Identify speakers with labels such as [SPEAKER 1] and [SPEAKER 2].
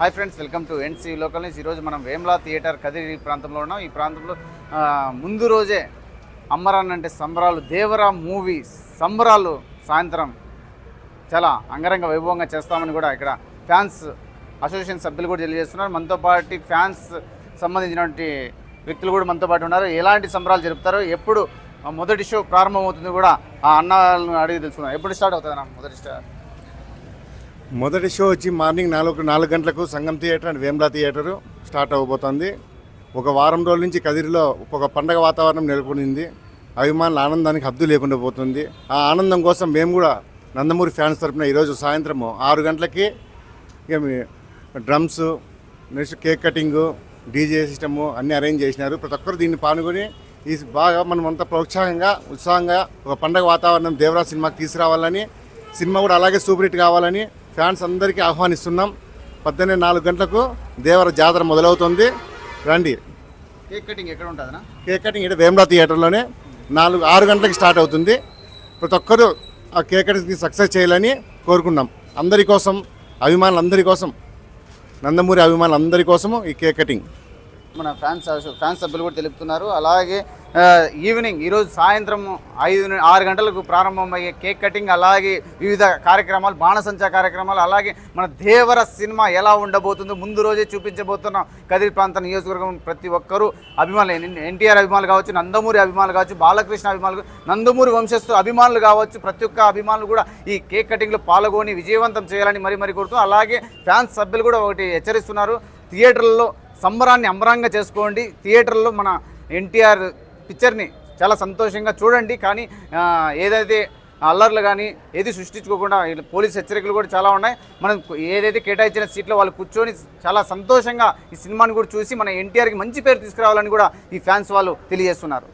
[SPEAKER 1] Hi friends welcome to NC local news. ఈరోజు మనం Vemla theatre Kadiri ప్రాంతంలో ఉన్నాం. ఈ ప్రాంతంలో ముందు రోజే అమ్మరాన్ అంటే సంబరాలు దేవరా మూవీ సంబరాలు సాయంత్రం చాలా అంగరంగ వైభవంగా చేస్తామని కూడా ఇక్కడ ఫ్యాన్స్ అసోసియేషన్ సభ్యులు కూడా తెలియజేస్తున్నారు. మనతో పాటు ఫ్యాన్స్ సంబంధించినటువంటి వ్యక్తులు కూడా మనతో పాటు ఉన్నారు. ఎలాంటి సంబరాలు జరుపుతారు ఎప్పుడు మొదటి షో ప్రారంభమవుతుంది కూడా ఆ అన్నాలను అడిగి తెలుసుకున్నాం ఎప్పుడు స్టార్ట్ అవుతుంది మొదటి స్టార్
[SPEAKER 2] మొదటి షో వచ్చి మార్నింగ్ నాలుగు నాలుగు గంటలకు Sangam theatre and Vemla theatre start అవ్వబోతోంది ఒక వారం రోజుల నుంచి కదిరిలో ఒక పండగ వాతావరణం నెలకొనింది. అభిమానుల ఆనందానికి హద్దు లేకుండా పోతుంది. ఆ ఆనందం కోసం మేము కూడా నందమూరి ఫ్యాన్స్ తరపున ఈరోజు సాయంత్రము ఆరు గంటలకి ఇక drums next cake cutting DJ system అన్నీ అరేంజ్ చేసినారు. ప్రతి ఒక్కరు దీన్ని పాల్గొని ఈ బాగా మనం అంతా ప్రోత్సాహంగా ఉత్సాహంగా ఒక పండగ వాతావరణం దేవరా సినిమాకి తీసుకురావాలని సినిమా కూడా అలాగే సూపర్ హిట్ కావాలని ఫ్యాన్స్ అందరికీ ఆహ్వానిస్తున్నాం. పద్దెనిమిది నాలుగు గంటలకు దేవర జాతర మొదలవుతుంది. రండి.
[SPEAKER 1] కేక్ కటింగ్ ఎక్కడ ఉంటుందన్నా?
[SPEAKER 2] కేక్ కటింగ్ ఇక్కడ వేమలా థియేటర్లోనే నాలుగు ఆరు గంటలకు స్టార్ట్ అవుతుంది. ప్రతి ఒక్కరూ ఆ కేక్ కటింగ్ని సక్సెస్ చేయాలని కోరుకున్నాం. అందరి కోసం అభిమానులందరి కోసం నందమూరి అభిమానులందరి కోసము ఈ కేక్ కటింగ్.
[SPEAKER 1] మన ఫ్యాన్స్ ఫ్యాన్స్ సభ్యులు కూడా తెలుపుతున్నారు. అలాగే ఈవినింగ్ ఈరోజు సాయంత్రం ఐదు ఆరు గంటలకు ప్రారంభమయ్యే కేక్ కటింగ్ అలాగే వివిధ కార్యక్రమాలు బాణసంచా కార్యక్రమాలు అలాగే మన దేవర సినిమా ఎలా ఉండబోతుందో ముందు రోజే చూపించబోతున్నాం. కదిరి ప్రాంత నియోజకవర్గం ప్రతి ఒక్కరూ అభిమానులు. ఎన్టీఆర్ అభిమానులు కావచ్చు నందమూరి అభిమానులు కావచ్చు బాలకృష్ణ అభిమానులు నందమూరి వంశస్థు అభిమానులు కావచ్చు ప్రతి ఒక్క అభిమానులు కూడా ఈ కేక్ కటింగ్లో పాల్గొని విజయవంతం చేయాలని మరీ మరీ కోరుతూ అలాగే ఫ్యాన్స్ సభ్యులు కూడా ఒకటి హెచ్చరిస్తున్నారు. థియేటర్లలో సంబరాన్ని అంబరంగా చేసుకోండి. థియేటర్లో మన ఎన్టీఆర్ పిక్చర్ని చాలా సంతోషంగా చూడండి. కానీ ఏదైతే అల్లర్లు కానీ ఏది సృష్టించుకోకుండా పోలీస్ హెచ్చరికలు కూడా చాలా ఉన్నాయి. మనం ఏదైతే కేటాయించిన సీట్లో వాళ్ళు కూర్చొని చాలా సంతోషంగా ఈ సినిమాని కూడా చూసి మన ఎన్టీఆర్కి మంచి పేరు తీసుకురావాలని కూడా ఈ ఫ్యాన్స్ వాళ్ళు తెలియజేస్తున్నారు.